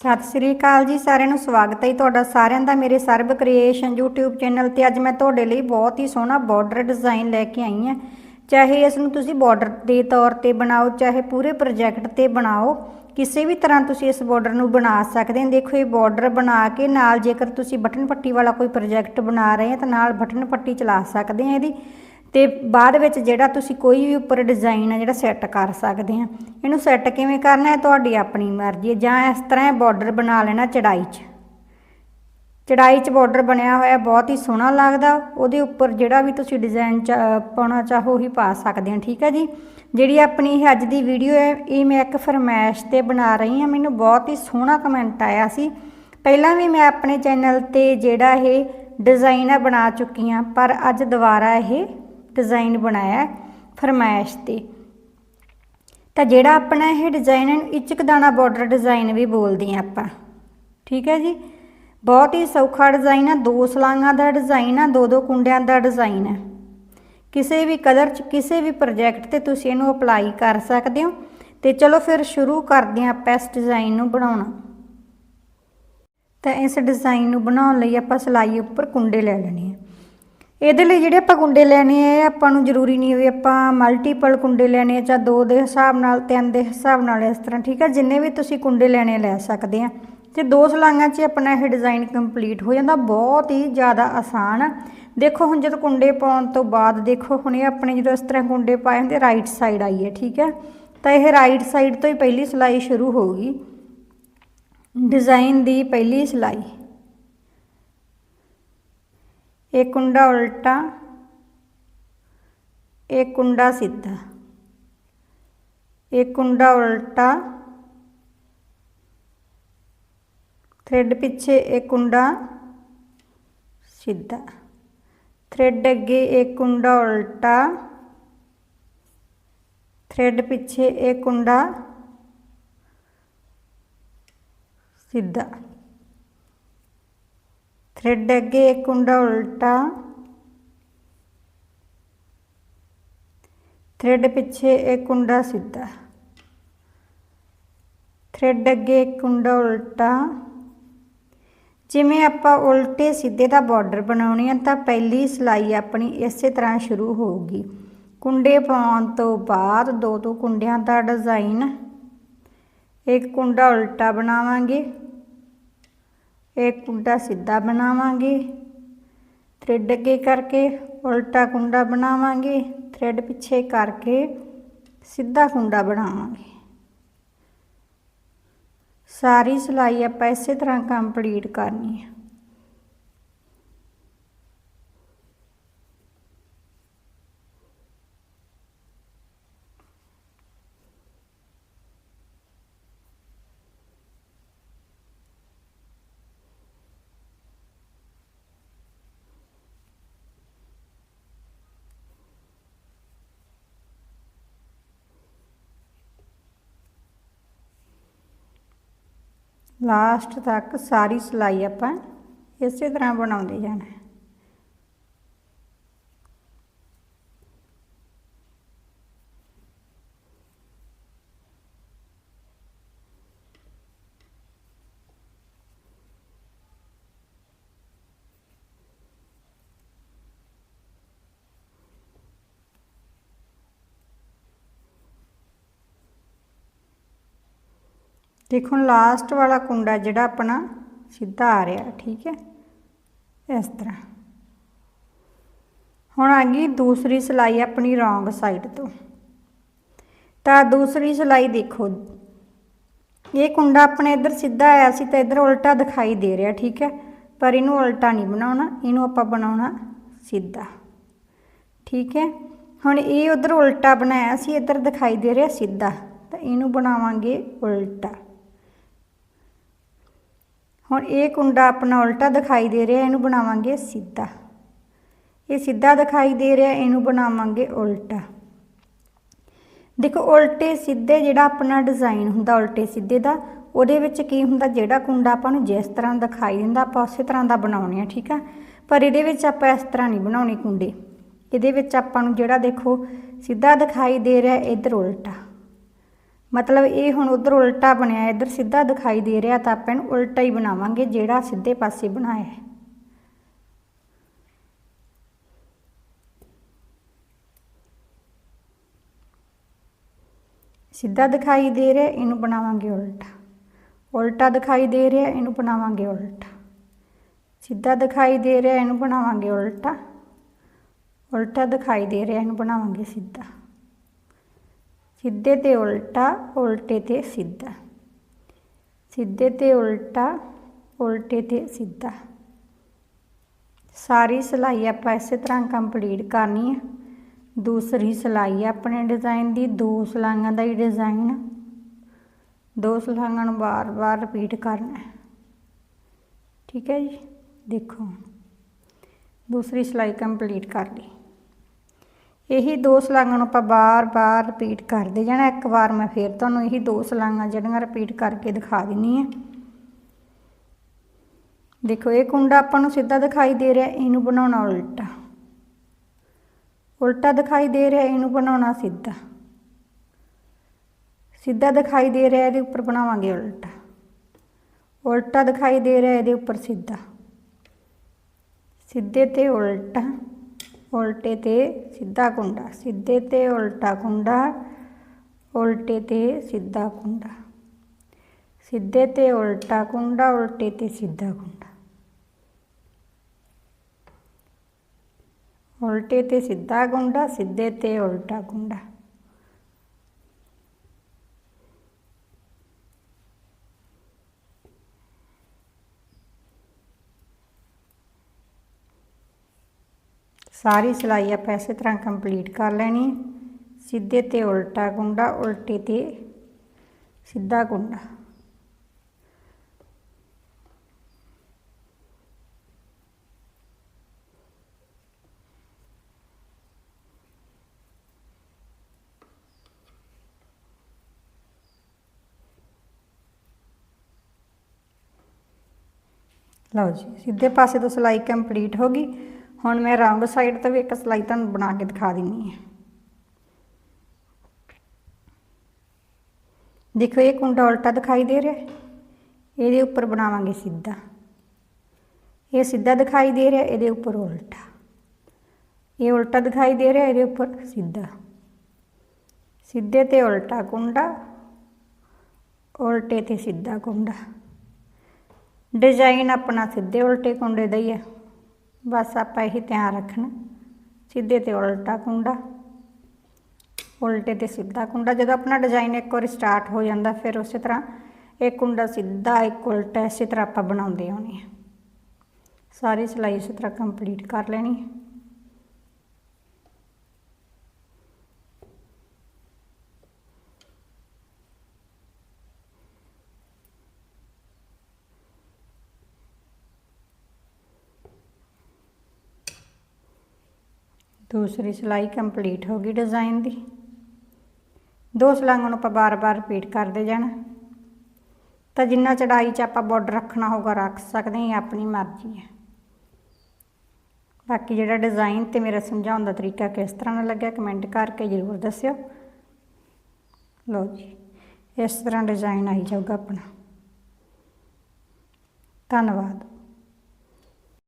ਸਤਿ ਸ੍ਰੀ ਅਕਾਲ ਜੀ, ਸਾਰਿਆਂ ਨੂੰ ਸਵਾਗਤ ਹੈ ਜੀ ਤੁਹਾਡਾ ਸਾਰਿਆਂ ਦਾ ਮੇਰੇ ਸਰਬ ਕ੍ਰੀਏਸ਼ਨ YouTube ਚੈਨਲ ਤੇ। ਅੱਜ ਮੈਂ ਤੁਹਾਡੇ ਲਈ ਬਹੁਤ ਹੀ ਸੋਹਣਾ ਬਾਰਡਰ ਡਿਜ਼ਾਈਨ ਲੈ ਕੇ ਆਈ ਹਾਂ। ਚਾਹੇ ਇਸ ਨੂੰ ਤੁਸੀਂ ਬਾਰਡਰ ਦੇ ਤੌਰ ਤੇ ਬਣਾਓ, ਚਾਹੇ ਪੂਰੇ ਪ੍ਰੋਜੈਕਟ ਤੇ ਬਣਾਓ, ਕਿਸੇ ਵੀ ਤਰ੍ਹਾਂ ਤੁਸੀਂ ਇਸ ਬਾਰਡਰ ਨੂੰ ਬਣਾ ਸਕਦੇ ਹੋ। ਦੇਖੋ, ਇਹ ਬਾਰਡਰ ਬਣਾ ਕੇ ਨਾਲ ਜੇਕਰ ਤੁਸੀਂ ਬਟਨ ਪੱਟੀ ਵਾਲਾ ਕੋਈ ਪ੍ਰੋਜੈਕਟ ਬਣਾ ਰਹੇ ਹੋ, ਤਾਂ ਨਾਲ ਬਟਨ ਪੱਟੀ ਚਲਾ ਸਕਦੇ ਆ ਇਹਦੀ। ਤੇ ਬਾਅਦ ਵਿੱਚ ਜਿਹੜਾ ਤੁਸੀਂ ਕੋਈ ਵੀ ਉੱਪਰ ਡਿਜ਼ਾਈਨ ਆ ਜਿਹੜਾ ਸੈੱਟ ਕਰ ਸਕਦੇ ਆ, ਇਹਨੂੰ ਸੈੱਟ ਕਿਵੇਂ ਕਰਨਾ ਹੈ? ਤੁਹਾਡੀ ਆਪਣੀ ਮਰਜ਼ੀ ਹੈ। ਜਾਂ ਇਸ ਤਰ੍ਹਾਂ ਇਹ ਬਾਰਡਰ ਬਣਾ ਲੈਣਾ ਚੜਾਈ 'ਚ। ਚੜਾਈ 'ਚ ਬਾਰਡਰ ਬਣਿਆ ਹੋਇਆ, ਬਹੁਤ ਹੀ ਸੋਹਣਾ ਲੱਗਦਾ। ਉਹਦੇ ਉੱਪਰ ਜਿਹੜਾ ਵੀ ਤੁਸੀਂ ਡਿਜ਼ਾਈਨ ਪਾਉਣਾ ਚਾਹੋ, ਉਹੀ ਪਾ ਸਕਦੇ ਆ। ਠੀਕ ਹੈ ਜੀ? ਜਿਹੜੀ ਆਪਣੀ ਇਹ ਅੱਜ ਦੀ ਵੀਡੀਓ ਹੈ, ਇਹ ਮੈਂ ਇੱਕ ਫਰਮੈਸ਼ ਤੇ ਬਣਾ ਰਹੀ ਹਾਂ। ਮੈਨੂੰ ਬਹੁਤ ਹੀ ਸੋਹਣਾ ਕਮੈਂਟ ਆਇਆ ਸੀ। ਪਹਿਲਾਂ ਵੀ ਮੈਂ ਆਪਣੇ ਚੈਨਲ ਤੇ ਜਿਹੜਾ ਇਹ ਡਿਜ਼ਾਈਨ ਆ ਬਣਾ ਚੁੱਕੀ ਹਾਂ, ਪਰ ਅੱਜ ਦੁਬਾਰਾ ਇਹ ਡਿਜ਼ਾਈਨ ਬਣਾਇਆ ਫਰਮਾਇਸ਼ ਤੇ। ਤਾਂ ਜਿਹੜਾ ਆਪਣਾ ਇਹ ਡਿਜ਼ਾਈਨ ਹੈ ਇਚਕ ਦਾਣਾ ਬਾਰਡਰ ਡਿਜ਼ਾਈਨ ਵੀ ਬੋਲਦੇ ਆ ਆਪਾਂ। ਠੀਕ ਹੈ ਜੀ? ਬਹੁਤ ਹੀ ਸੌਖਾ ਡਿਜ਼ਾਈਨ ਆ, ਦੋ ਸਲਾਂਗਾਂ ਦਾ ਡਿਜ਼ਾਈਨ ਆ ਦੋ ਦੋ ਕੁੰਡਿਆਂ ਦਾ ਡਿਜ਼ਾਈਨ ਆ। ਕਿਸੇ ਵੀ ਕਲਰ 'ਚ, ਕਿਸੇ ਵੀ ਪ੍ਰੋਜੈਕਟ ਤੇ ਤੁਸੀਂ ਇਹਨੂੰ ਅਪਲਾਈ ਕਰ ਸਕਦੇ ਹੋ। ਤੇ ਚਲੋ ਫਿਰ ਸ਼ੁਰੂ ਕਰਦੇ ਹਾਂ ਆਪਾਂ ਇਸ ਡਿਜ਼ਾਈਨ ਨੂੰ ਬਣਾਉਣਾ। ਤਾਂ ਇਸ ਡਿਜ਼ਾਈਨ ਨੂੰ ਬਣਾਉਣ ਲਈ ਆਪਾਂ ਸਲਾਈ ਉੱਪਰ ਕੁੰਡੇ ਲੈ ਲੈਣੇ ਆ। ਇਹਦੇ ਲਈ ਜਿਹੜੇ ਆਪਾਂ ਕੁੰਡੇ ਲੈਣੇ ਆ ਆਪਾਂ ਨੂੰ ਜ਼ਰੂਰੀ ਨਹੀਂ ਵੀ ਆਪਾਂ ਮਲਟੀਪਲ ਕੁੰਡੇ ਲੈਣੇ ਆ ਜਾਂ ਦੋ ਦੇ ਹਿਸਾਬ ਨਾਲ, ਤਿੰਨ ਦੇ ਹਿਸਾਬ ਨਾਲ ਇਸ ਤਰ੍ਹਾਂ, ਠੀਕ ਹੈ ਜਿੰਨੇ ਵੀ ਤੁਸੀਂ ਕੁੰਡੇ ਲੈਣੇ ਲੈ ਸਕਦੇ ਆ। ਤੇ ਦੋ ਸਲਾਈਆਂ 'ਚ ਆਪਣਾ ਇਹ ਡਿਜ਼ਾਈਨ ਕੰਪਲੀਟ ਹੋ ਜਾਂਦਾ, ਬਹੁਤ ਹੀ ਜ਼ਿਆਦਾ ਆਸਾਨ ਆ। ਦੇਖੋ, ਹੁਣ ਜਦੋਂ ਕੁੰਡੇ ਪਾਉਣ ਤੋਂ ਬਾਅਦ ਦੇਖੋ, ਹੁਣ ਇਹ ਆਪਣੇ ਜਦੋਂ ਇਸ ਤਰ੍ਹਾਂ ਕੁੰਡੇ ਪਾਏ ਹੁੰਦੇ ਰਾਈਟ ਸਾਈਡ ਆਈ ਹੈ, ਠੀਕ ਹੈ ਤਾਂ ਇਹ ਰਾਈਟ ਸਾਈਡ ਤੋਂ ਹੀ ਪਹਿਲੀ ਸਲਾਈ ਸ਼ੁਰੂ ਹੋਊਗੀ ਡਿਜ਼ਾਈਨ ਦੀ ਪਹਿਲੀ ਸਲਾਈ। एक कुंडा उल्टा एक कुंडा सीधा एक कुंडा उल्टा थ्रेड पीछे एक कुंडा सीधा थ्रेड अगे एक कुंडा उल्टा थ्रेड पीछे एक कुंडा सीधा थ्रेड अगे एक कुंडा उल्टा थ्रेड पीछे एक कुंडा सीधा थ्रेड अगे एक कुंडा उल्टा ਜਿਵੇਂ ਆਪਾਂ ਉਲਟੇ ਸਿੱਧੇ ਦਾ ਬਾਰਡਰ ਬਣਾਉਣੀ ਆ ਤਾਂ ਪਹਿਲੀ ਸਲਾਈ ਆਪਣੀ ਇਸੇ ਤਰ੍ਹਾਂ ਸ਼ੁਰੂ ਹੋਊਗੀ ਕੁੰਡੇ ਪਾਉਣ ਤੋਂ ਬਾਅਦ ਦੋ ਦੋ ਕੁੰਡਿਆਂ ਦਾ ਡਿਜ਼ਾਈਨ ਇੱਕ ਕੁੰਡਾ ਉਲਟਾ ਬਣਾਵਾਂਗੇ ਇੱਕ ਕੁੰਡਾ ਸਿੱਧਾ ਬਣਾਵਾਂਗੇ। ਥ੍ਰੈਡ ਅੱਗੇ ਕਰਕੇ ਉਲਟਾ ਕੁੰਡਾ ਬਣਾਵਾਂਗੇ। ਥ੍ਰੈਡ ਪਿੱਛੇ ਕਰਕੇ ਸਿੱਧਾ ਕੁੰਡਾ ਬਣਾਵਾਂਗੇ। ਸਾਰੀ ਸਿਲਾਈ ਆਪਾਂ ਇਸੇ ਤਰ੍ਹਾਂ ਕੰਪਲੀਟ ਕਰਨੀ ਹੈ। ਲਾਸਟ ਤੱਕ ਸਾਰੀ ਸਿਲਾਈ ਆਪਾਂ ਇਸੇ ਤਰ੍ਹਾਂ ਬਣਾਉਂਦੇ ਜਾਣਾ ਹੈ ਦੇਖੋ ਲਾਸਟ ਵਾਲਾ ਕੁੰਡਾ ਜਿਹੜਾ ਆਪਣਾ ਸਿੱਧਾ ਆ ਰਿਹਾ, ਠੀਕ ਹੈ? ਇਸ ਤਰ੍ਹਾਂ। ਹੁਣ ਆ ਗਈ ਦੂਸਰੀ ਸਲਾਈ ਆਪਣੀ ਰੋਂਗ ਸਾਈਡ ਤੋਂ। ਤਾਂ ਦੂਸਰੀ ਸਲਾਈ ਦੇਖੋ। ਇਹ ਕੁੰਡਾ ਆਪਣੇ ਇੱਧਰ ਸਿੱਧਾ ਆਇਆ ਸੀ ਤਾਂ ਇੱਧਰ ਉਲਟਾ ਦਿਖਾਈ ਦੇ ਰਿਹਾ, ਠੀਕ ਹੈ? ਪਰ ਇਹਨੂੰ ਉਲਟਾ ਨਹੀਂ ਬਣਾਉਣਾ, ਇਹਨੂੰ ਆਪਾਂ ਬਣਾਉਣਾ ਸਿੱਧਾ। ਠੀਕ ਹੈ? ਹੁਣ ਇਹ ਉਧਰ ਉਲਟਾ ਬਣਾਇਆ ਸੀ, ਇੱਧਰ ਦਿਖਾਈ ਦੇ ਰਿਹਾ ਸਿੱਧਾ। ਤਾਂ ਇਹਨੂੰ ਬਣਾਵਾਂਗੇ ਉਲਟਾ। ਹੁਣ ਇਹ ਕੁੰਡਾ ਆਪਣਾ ਉਲਟਾ ਦਿਖਾਈ ਦੇ ਰਿਹਾ, ਇਹਨੂੰ ਬਣਾਵਾਂਗੇ ਸਿੱਧਾ। ਇਹ ਸਿੱਧਾ ਦਿਖਾਈ ਦੇ ਰਿਹਾ, ਇਹਨੂੰ ਬਣਾਵਾਂਗੇ ਉਲਟਾ। ਦੇਖੋ, ਉਲਟੇ ਸਿੱਧੇ ਜਿਹੜਾ ਆਪਣਾ ਡਿਜ਼ਾਈਨ ਹੁੰਦਾ, ਉਲਟੇ ਸਿੱਧੇ ਦਾ, ਉਹਦੇ ਵਿੱਚ ਕੀ ਹੁੰਦਾ, ਜਿਹੜਾ ਕੁੰਡਾ ਆਪਾਂ ਨੂੰ ਜਿਸ ਤਰ੍ਹਾਂ ਦਿਖਾਈ ਦਿੰਦਾ, ਆਪਾਂ ਉਸੇ ਤਰ੍ਹਾਂ ਦਾ ਬਣਾਉਣੇ ਆ, ਠੀਕ ਆ? ਪਰ ਇਹਦੇ ਵਿੱਚ ਆਪਾਂ ਇਸ ਤਰ੍ਹਾਂ ਨਹੀਂ ਬਣਾਉਣੇ ਕੁੰਡੇ। ਇਹਦੇ ਵਿੱਚ ਆਪਾਂ ਨੂੰ ਜਿਹੜਾ ਦੇਖੋ, ਸਿੱਧਾ ਦਿਖਾਈ ਦੇ ਰਿਹਾ, ਇੱਧਰ ਉਲਟਾ। ਮਤਲਬ ਇਹ ਹੁਣ ਉਧਰ ਉਲਟਾ ਬਣਿਆ, ਇੱਧਰ ਸਿੱਧਾ ਦਿਖਾਈ ਦੇ ਰਿਹਾ ਤਾਂ ਆਪਾਂ ਇਹਨੂੰ ਉਲਟਾ ਹੀ ਬਣਾਵਾਂਗੇ, ਜਿਹੜਾ ਸਿੱਧੇ ਪਾਸੇ ਬਣਾਇਆ ਹੈ। ਸਿੱਧਾ ਦਿਖਾਈ ਦੇ ਰਿਹਾ, ਇਹਨੂੰ ਬਣਾਵਾਂਗੇ ਉਲਟਾ। ਉਲਟਾ ਦਿਖਾਈ ਦੇ ਰਿਹਾ, ਇਹਨੂੰ ਬਣਾਵਾਂਗੇ ਉਲਟਾ। ਸਿੱਧਾ ਦਿਖਾਈ ਦੇ ਰਿਹਾ, ਇਹਨੂੰ ਬਣਾਵਾਂਗੇ ਉਲਟਾ। ਉਲਟਾ ਦਿਖਾਈ ਦੇ ਰਿਹਾ, ਇਹਨੂੰ ਬਣਾਵਾਂਗੇ ਸਿੱਧਾ। ਸਿੱਧੇ ਤੇ ਉਲਟਾ, ਉਲਟੇ ਤੇ ਸਿੱਧਾ। ਸਿੱਧੇ ਤੇ ਉਲਟਾ, ਉਲਟੇ ਤੇ ਸਿੱਧਾ। ਸਾਰੀ ਸਿਲਾਈ ਆਪਾਂ ਇਸੇ ਤਰ੍ਹਾਂ ਕੰਪਲੀਟ ਕਰਨੀ ਹੈ ਦੂਸਰੀ ਸਿਲਾਈ ਆਪਣੇ ਡਿਜ਼ਾਈਨ ਦੀ, ਦੋ ਸਿਲਾਈਆਂ ਦਾ ਹੀ ਡਿਜ਼ਾਈਨ। ਦੋ ਸਿਲਾਈਆਂ ਨੂੰ ਬਾਰ-ਬਾਰ ਰਿਪੀਟ ਕਰਨਾ ਹੈ। ਠੀਕ ਹੈ ਜੀ? ਦੇਖੋ ਦੂਸਰੀ ਸਿਲਾਈ ਕੰਪਲੀਟ ਕਰ ਲਈ। ਇਹੀ ਦੋ ਸਲਾਂਗਾਂ ਨੂੰ ਆਪਾਂ ਬਾਰ-ਬਾਰ ਰਿਪੀਟ ਕਰਦੇ ਜਾਣਾ, ਇੱਕ ਵਾਰ ਮੈਂ ਫੇਰ ਤੁਹਾਨੂੰ ਇਹੀ ਦੋ ਸਲਾਈਆਂ ਜਿਹੜੀਆਂ ਰਿਪੀਟ ਕਰਕੇ ਦਿਖਾ ਦਿੰਨੀ ਆ। ਦੇਖੋ, ਇਹ ਕੁੰਡਾ ਆਪਾਂ ਨੂੰ ਸਿੱਧਾ ਦਿਖਾਈ ਦੇ ਰਿਹਾ, ਇਹਨੂੰ ਬਣਾਉਣਾ ਉਲਟਾ। ਉਲਟਾ ਦਿਖਾਈ ਦੇ ਰਿਹਾ, ਇਹਨੂੰ ਬਣਾਉਣਾ ਸਿੱਧਾ। ਸਿੱਧਾ ਦਿਖਾਈ ਦੇ ਰਿਹਾ, ਇਹਦੇ ਉੱਪਰ ਬਣਾਵਾਂਗੇ ਉਲਟਾ। ਉਲਟਾ ਦਿਖਾਈ ਦੇ ਰਿਹਾ, ਇਹਦੇ ਉੱਪਰ ਸਿੱਧਾ। ਸਿੱਧੇ ਤੇ ਉਲਟਾ। ਉਲਟੇ ਤੇ ਸਿੱਧਾ ਕੁੰਡਾ, ਸਿੱਧੇ ਤੇ ਉਲਟਾ ਕੁੰਡਾ, ਉਲਟੇ ਤੇ ਸਿੱਧਾ ਕੁੰਡਾ, ਸਿੱਧੇ ਤੇ ਉਲਟਾ ਕੁੰਡਾ, ਉਲਟੇ ਤੇ ਸਿੱਧਾ ਕੁੰਡਾ। ਉਲਟੇ ਤੇ ਸਿੱਧਾ ਕੁੰਡਾ, ਸਿੱਧੇ ਤੇ ਉਲਟਾ ਕੁੰਡਾ। ਸਾਰੀ ਸਿਲਾਈ ਆਪਾਂ ਇਸੇ ਤਰ੍ਹਾਂ ਕੰਪਲੀਟ ਕਰ ਲੈਣੀ। ਸਿੱਧੇ ਤੇ ਉਲਟਾ ਗੁੰਡਾ, ਉਲਟੇ ਤੇ ਸਿੱਧਾ ਗੁੰਡਾ। ਲਓ ਜੀ, ਸਿੱਧੇ ਪਾਸੇ ਤੋਂ ਸਿਲਾਈ ਕੰਪਲੀਟ ਹੋ ਗਈ। ਹੁਣ ਮੈਂ ਰੌਂਗ ਸਾਈਡ ਤੇ ਵੀ ਇੱਕ ਸਿਲਾਈ ਤੁਹਾਨੂੰ ਬਣਾ ਕੇ ਦਿਖਾ ਦਿੰਨੀ ਹੈ ਦੇਖੋ, ਇਹ ਕੁੰਡਾ ਉਲਟਾ ਦਿਖਾਈ ਦੇ ਰਿਹਾ। ਇਹਦੇ ਉੱਪਰ ਬਣਾਵਾਂਗੇ ਸਿੱਧਾ। ਇਹ ਸਿੱਧਾ ਦਿਖਾਈ ਦੇ ਰਿਹਾ, ਇਹਦੇ ਉੱਪਰ ਉਲਟਾ। ਇਹ ਉਲਟਾ ਦਿਖਾਈ ਦੇ ਰਿਹਾ, ਇਹਦੇ ਉੱਪਰ ਸਿੱਧਾ। ਸਿੱਧੇ ਤੇ ਉਲਟਾ ਕੁੰਡਾ, ਉਲਟੇ ਤੇ ਸਿੱਧਾ ਕੁੰਡਾ। ਡਿਜ਼ਾਈਨ ਆਪਣਾ ਸਿੱਧੇ ਉਲਟੇ ਕੁੰਡੇ ਦਾ ਹੀ ਹੈ ਬਸ ਆਪਾਂ ਇਹੀ ਧਿਆਨ ਰੱਖਣਾ। ਸਿੱਧੇ ਤੇ ਉਲਟਾ ਕੁੰਡਾ। ਉਲਟੇ ਤੇ ਸਿੱਧਾ ਕੁੰਡਾ। ਜਦੋਂ ਆਪਣਾ ਡਿਜ਼ਾਈਨ ਇੱਕ ਵਾਰ ਸਟਾਰਟ ਹੋ ਜਾਂਦਾ, ਫਿਰ ਉਸੇ ਤਰ੍ਹਾਂ ਇਹ ਕੁੰਡਾ ਸਿੱਧਾ ਇੱਕ ਉਲਟਾ ਇਸੇ ਤਰ੍ਹਾਂ ਆਪਾਂ ਬਣਾਉਂਦੇ ਹੋਣੇ ਆ ਸਾਰੀ ਸਿਲਾਈ ਇਸੇ ਤਰ੍ਹਾਂ ਕੰਪਲੀਟ ਕਰ ਲੈਣੀ ਹੈ। ਦੂਸਰੀ ਸਿਲਾਈ ਕੰਪਲੀਟ ਹੋ ਗਈ ਡਿਜ਼ਾਈਨ ਦੀ। ਦੋ ਸਲਾਈਆਂ ਨੂੰ ਆਪਾਂ ਬਾਰ-ਬਾਰ ਰਿਪੀਟ ਕਰਦੇ ਜਾਣਾ। ਤਾਂ ਜਿੰਨਾ ਚੜਾਈ 'ਚ ਆਪਾਂ ਬਾਰਡਰ ਰੱਖਣਾ ਹੋਗਾ ਰੱਖ ਸਕਦੇ ਹਾਂ ਆਪਣੀ ਮਰਜ਼ੀ ਹੈ। ਬਾਕੀ ਜਿਹੜਾ ਡਿਜ਼ਾਈਨ ਤੇ ਮੇਰਾ ਸਮਝਾਉਣ ਦਾ ਤਰੀਕਾ ਕਿਸ ਤਰ੍ਹਾਂ ਦਾ ਲੱਗਿਆ ਕਮੈਂਟ ਕਰਕੇ ਜ਼ਰੂਰ ਦੱਸਿਓ। ਲਓ ਜੀ, ਇਸ ਤਰ੍ਹਾਂ ਡਿਜ਼ਾਈਨ ਆਈ ਜਾਊਗਾ ਆਪਣਾ। ਧੰਨਵਾਦ।